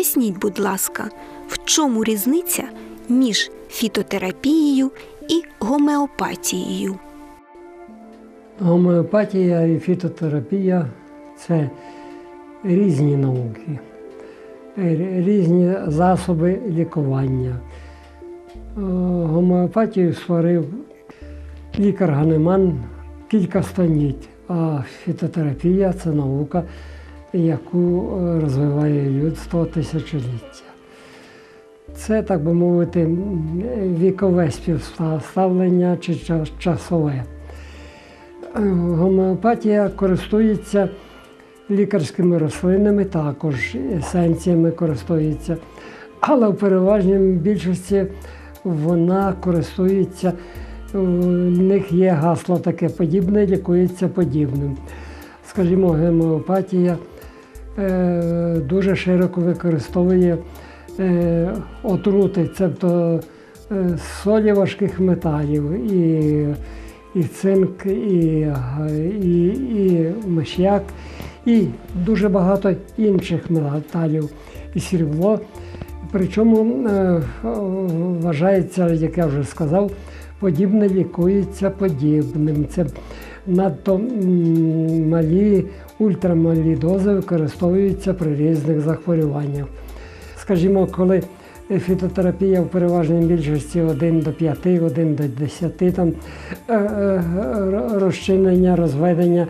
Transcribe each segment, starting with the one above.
Поясніть, будь ласка, в чому різниця між фітотерапією і гомеопатією? Гомеопатія і фітотерапія це різні науки, різні засоби лікування. Е, Гомеопатію створив лікар Ганеман кілька століть, а фітотерапія це наука, яку е, розвиває людство тисячоліття. Це, так би мовити, вікове співставлення чи часове. Е, Гомеопатія користується лікарськими рослинами, також есенціями користується, але в переважній більшості вона користується, у них є гасло таке подібне, лікується подібним. Скажімо, гомеопатія дуже широко використовує е, отрути, тобто е, солі важких металів, і, і цинк, і, і, і миш'як, і дуже багато інших металів, і срібло. Причому е, вважається, як я вже сказав, подібне лікується подібним. Це надто малі, ультрамалі дози використовуються при різних захворюваннях. Скажімо, коли фітотерапія в переважній більшості 1 до 5, 1 до 10 там, е, е, розчинення, розведення,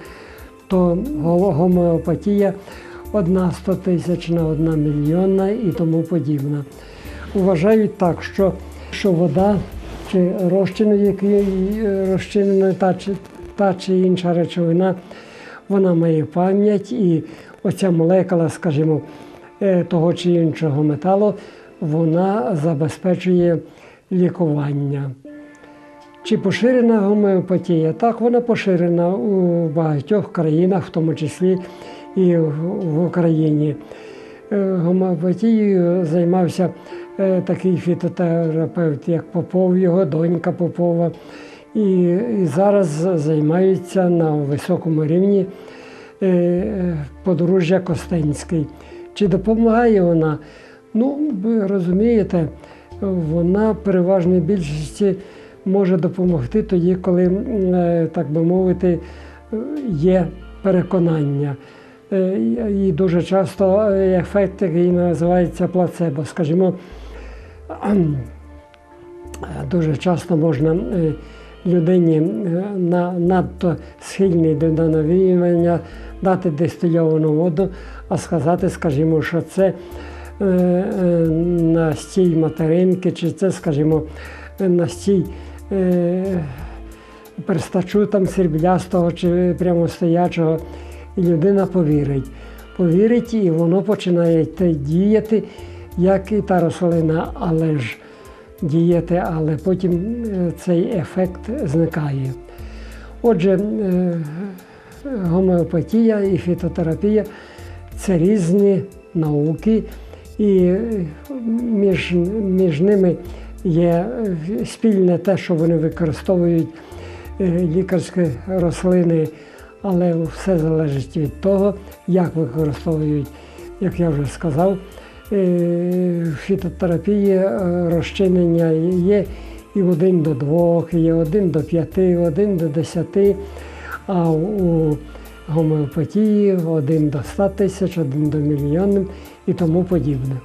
то го- гомеопатія одна 100 тисячна, одна мільйонна і тому подібна. Вважають так, що, що вода чи розчин, в який е, розчинена та чи, та чи інша речовина, вона має пам'ять, і оця молекула, скажімо, е, того чи іншого металу, вона забезпечує лікування. Чи поширена гомеопатія? Так, вона поширена у багатьох країнах, в тому числі і в Україні. Е, Гомеопатією займався такий фітотерапевт, як Попов, його донька Попова. І, і зараз займаються на високому рівні е, е, подружжя Костенський. Чи допомагає вона? Ну, ви розумієте, вона переважній більшості може допомогти тоді, коли, е, так би мовити, е, є переконання. Е, І дуже часто е, ефект, який називається плацебо. Скажімо, дуже часто можна е, людині е, на, надто схильній до навіювання дати дистильовану воду, а сказати, скажімо, що це е, е, настій материнки, чи це, скажімо, настій е, перстачу там сріблястого чи прямостоячого, і людина повірить. Повірить, і воно починає діяти, як і та рослина, але ж діяти, але потім е, цей ефект зникає. Отже, е, гомеопатія і фітотерапія це різні науки, і е, між, між ними є спільне те, що вони використовують лікарські рослини, але все залежить від того, як використовують, як я вже сказав. Е, В фітотерапії е, розчинення є і в 1 до 2, є 1 до 5, 1 до 10, а у гомеопатії 1 до 100 тисяч, 1 до мільйонів і тому подібне.